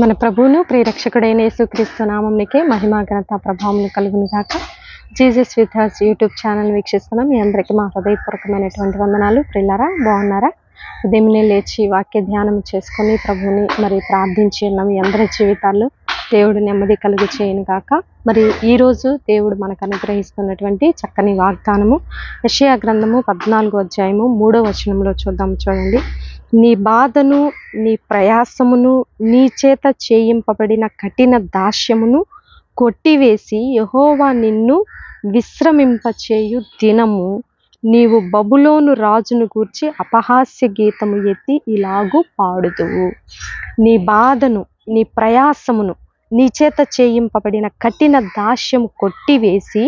మన ప్రభువును ప్రియరక్షకుడైన యేసుక్రీస్తు నామంనికే మహిమా ఘనత ప్రభావం కలుగును గాక. Jesus with us YouTube channel వీక్షిస్తున్న. మీ అందరికీ మా హృదయపూర్వకమైనటువంటి వందనాలు. ప్రిల్లారా బాగున్నారా? ఉదయమునే లేచి వాక్య ధ్యానం చేసుకొని ప్రభువుని మరి ప్రార్థించి ఉన్న మీ అందరి జీవితాల్లో దేవుడు నెమ్మది కలుగు చేయను గాక. మరి ఈ రోజు దేవుడు మనకు అనుగ్రహిస్తున్నటువంటి చక్కని వాగ్దానము. యషయా గ్రంథము పద్నాలుగో అధ్యాయము మూడో వచనంలో చూద్దాం చూడండి. నీ బాధను నీ ప్రయాసమును నీ చేత చేయింపబడిన కఠిన దాస్యమును కొట్టివేసి యహోవా నిన్ను విశ్రమింపచేయు దినము. నీవు బబులోను రాజును గూర్చి అపహాస్య గీతము ఎత్తి ఇలాగు పాడుదువు. నీ బాధను నీ ప్రయాసమును నీ చేత చేయింపబడిన కఠిన దాస్యము కొట్టివేసి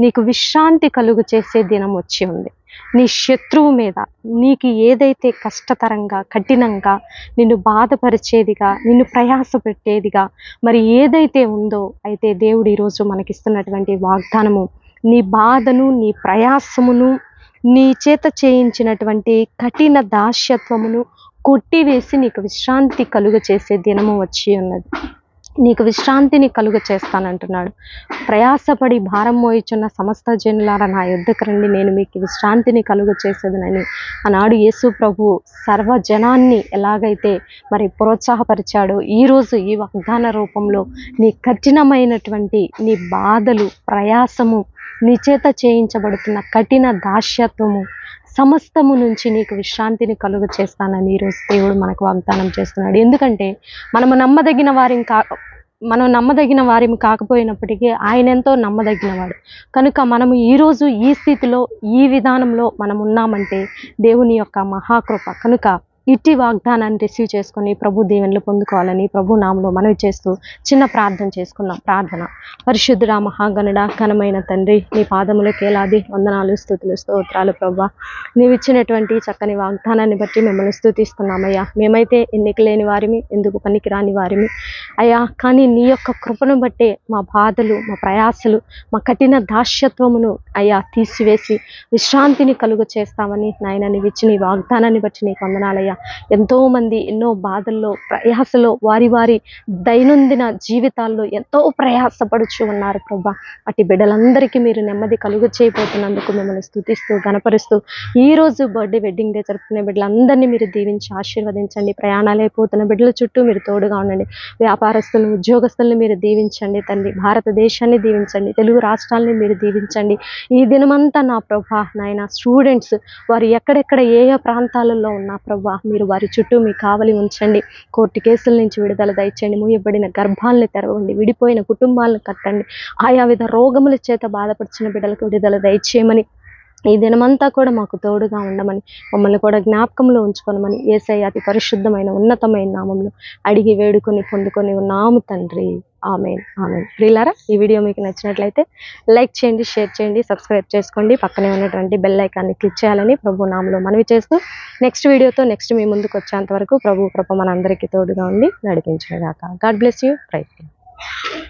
నీకు విశ్రాంతి కలుగు చేసే దినం వచ్చి ఉంది. నీ శత్రువు మీద నీకు ఏదైతే కష్టతరంగా కఠినంగా నిన్ను బాధపరిచేదిగా నిన్ను ప్రయాస పెట్టేదిగా మరి ఏదైతే ఉందో అయితే దేవుడు ఈరోజు మనకిస్తున్నటువంటి వాగ్దానము. నీ బాధను నీ ప్రయాసమును నీ చేత చేయించినటువంటి కఠిన దాస్యత్వమును కొట్టివేసి నీకు విశ్రాంతి కలుగ చేసే దినము వచ్చి ఉన్నది. నీకు విశ్రాంతిని కలుగ చేస్తానంటున్నాడు ప్రయాసపడి భారం మోయిచున్న సమస్త జనులారా నా యుద్ధకు రండి నేను మీకు విశ్రాంతిని కలుగ చేసేదనని ఆనాడు యేసు ప్రభు. సర్వ జనాన్ని ఎలాగైతే మరి ప్రోత్సాహపరిచాడో ఈరోజు ఈ వాగ్దాన రూపంలో నీ కఠినమైనటువంటి నీ బాధలు ప్రయాసము నీ చేత చేయించబడుతున్న కఠిన దాస్యత్వము సమస్తము నుంచి నీకు విశ్రాంతిని కలుగ చేస్తానని ఈరోజు దేవుడు మనకు వాగ్దానం చేస్తున్నాడు. ఎందుకంటే మనము నమ్మదగిన వారిని కా మనం నమ్మదగిన వారిని కాకపోయినప్పటికీ ఆయన ఎంతో నమ్మదగినవాడు కనుక మనము ఈరోజు ఈ స్థితిలో ఈ విధానంలో మనం ఉన్నామంటే దేవుని యొక్క మహాకృప. కనుక ఇట్టి వాగ్దానాన్ని రిసీవ్ చేసుకొని ప్రభు దీవెనలు పొందుకోవాలని ప్రభు నామలో మనవి చేస్తూ చిన్న ప్రార్థన చేసుకున్నాం. ప్రార్థన. పరిశుద్ధుడ మహాగణుడ ఘనమైన తండ్రి నీ పాదములకు ఏలాది వందనాలు స్థుతులు స్తోత్రాలు ప్రభా. నీవు ఇచ్చినటువంటి చక్కని వాగ్దానాన్ని బట్టి మిమ్మల్ని స్థుతిస్తున్నామయ్యా. మేమైతే ఎన్నిక లేని వారిమి ఎందుకు పనికిరాని వారిమి? అయ్యా కానీ నీ యొక్క కృపను బట్టే మా బాధలు మా ప్రయాసలు మా కఠిన దాస్యత్వమును అయ్యా తీసివేసి విశ్రాంతిని కలుగు చేస్తామని నాయన నీవిచ్చిన ఈ వాగ్దానాన్ని బట్టి నీకు వందనాలయ్యా. ఎంతో మంది ఎన్నో బాధల్లో ప్రయాసలో వారి వారి దైనందిన జీవితాల్లో ఎంతో ప్రయాసపడుచు ఉన్నారు ప్రభా. అటు బిడ్డలందరికీ మీరు నెమ్మది కలుగు చేయబోతున్నందుకు మిమ్మల్ని స్థుతిస్తూ గనపరుస్తూ ఈ రోజు బర్త్డే వెడ్డింగ్ డే జరుపుకునే బిడ్డలందరినీ మీరు దీవించి ఆశీర్వదించండి. ప్రయాణాలు అయిపోతున్న బిడ్డల చుట్టూ మీరు తోడుగా ఉండండి. వ్యాపారస్తులను ఉద్యోగస్తులను మీరు దీవించండి తండ్రి భారతదేశాన్ని దీవించండి. తెలుగు రాష్ట్రాలని మీరు దీవించండి. ఈ దినమంతా నా ప్రభా నాయన స్టూడెంట్స్ వారు ఎక్కడెక్కడ ఏ ఏ ప్రాంతాలలో ఉన్న ప్రభా మీరు వారి చుట్టూ మీ కావలి ఉంచండి. కోర్టు కేసుల నుంచి విడుదల దయచండి మూయబడిన గర్భాలను తెరవండి. విడిపోయిన కుటుంబాలను కట్టండి. ఆయా విధ రోగముల చేత బాధపడిచిన బిడ్డలకు విడుదల దయచేయమని ఈ దినమంతా కూడా మాకు తోడుగా ఉండమని మమ్మల్ని కూడా జ్ఞాపకంలో ఉంచుకోనమని ఏసై అతి పరిశుద్ధమైన ఉన్నతమైన నామంలో అడిగి వేడుకొని పొందుకొని ఉన్నాము తండ్రి. ఆమెన్. ఆమెన్. ప్రియులారా ఈ వీడియో మీకు నచ్చినట్లయితే లైక్ చేయండి షేర్ చేయండి సబ్స్క్రైబ్ చేసుకోండి. పక్కనే ఉన్నటువంటి బెల్ ఐకాన్ని క్లిక్ చేయాలని ప్రభు నామంలో మనవి చేస్తూ నెక్స్ట్ వీడియోతో నెక్స్ట్ మీ ముందుకు వచ్చేంత వరకు ప్రభు కృప మనందరికీ తోడుగా ఉండి నడిపించగాక గాడ్ బ్లెస్ యూ. రైట్